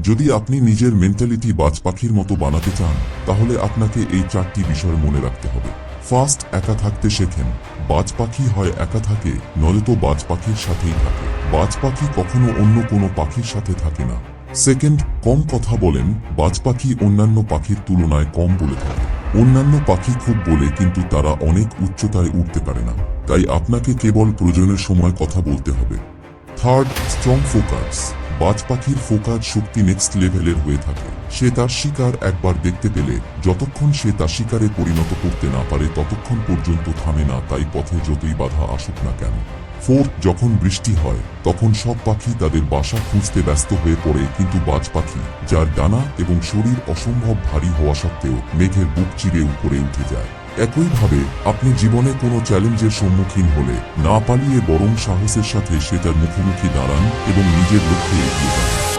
যদি আপনি নিজের মেন্টালিটি বাজ পাখির মতো বানাতে চান, তাহলে আপনাকে এই চারটি বিষয় মনে রাখতে হবে। ফার্স্ট একা থাকতে শেখেন। বাজ পাখি হয় একা থাকে, নয়তো বাজ পাখির সাথেই থাকে। বাজ পাখি কখনো অন্য কোনো পাখির সাথে থাকে না। সেকেন্ড কম কথা বলেন। বাজ পাখি অন্যান্য পাখির তুলনায় কম বলে থাকে। অন্যান্য পাখি খুব বলে, কিন্তু তারা অনেক উচ্চতায় উঠতে পারে না। তাই আপনাকে কেবল প্রয়োজনের সময় কথা বলতে হবে। থার্ড স্ট্রং ফোকাস বাজ পাখির ফোকাস শক্তি নেক্সট লেভেলের হয়ে থাকে। সে তার শিকার একবার দেখতে পেলে, যতক্ষণ সে তার শিকারে পরিণত করতে না পারে, ততক্ষণ পর্যন্ত থামে না, তাই পথে যতই বাধা আসুক না কেন। ফোর্থ, যখন বৃষ্টি হয়, তখন সব পাখি তাদের বাসা খুঁজতে ব্যস্ত হয়ে পড়ে, কিন্তু বাজ পাখি যার ডানা এবং শরীর অসম্ভব ভারী হওয়া সত্ত্বেও, মেঘের বুক চিরে উপরে উঠে যায়। একইভাবে, আপনি জীবনে কোনো চ্যালেঞ্জের সম্মুখীন হলে না পালিয়ে বরং সাহসের সাথে সেটার মুখোমুখি দাঁড়ান এবং নিজের লক্ষ্যে এগিয়ে যান।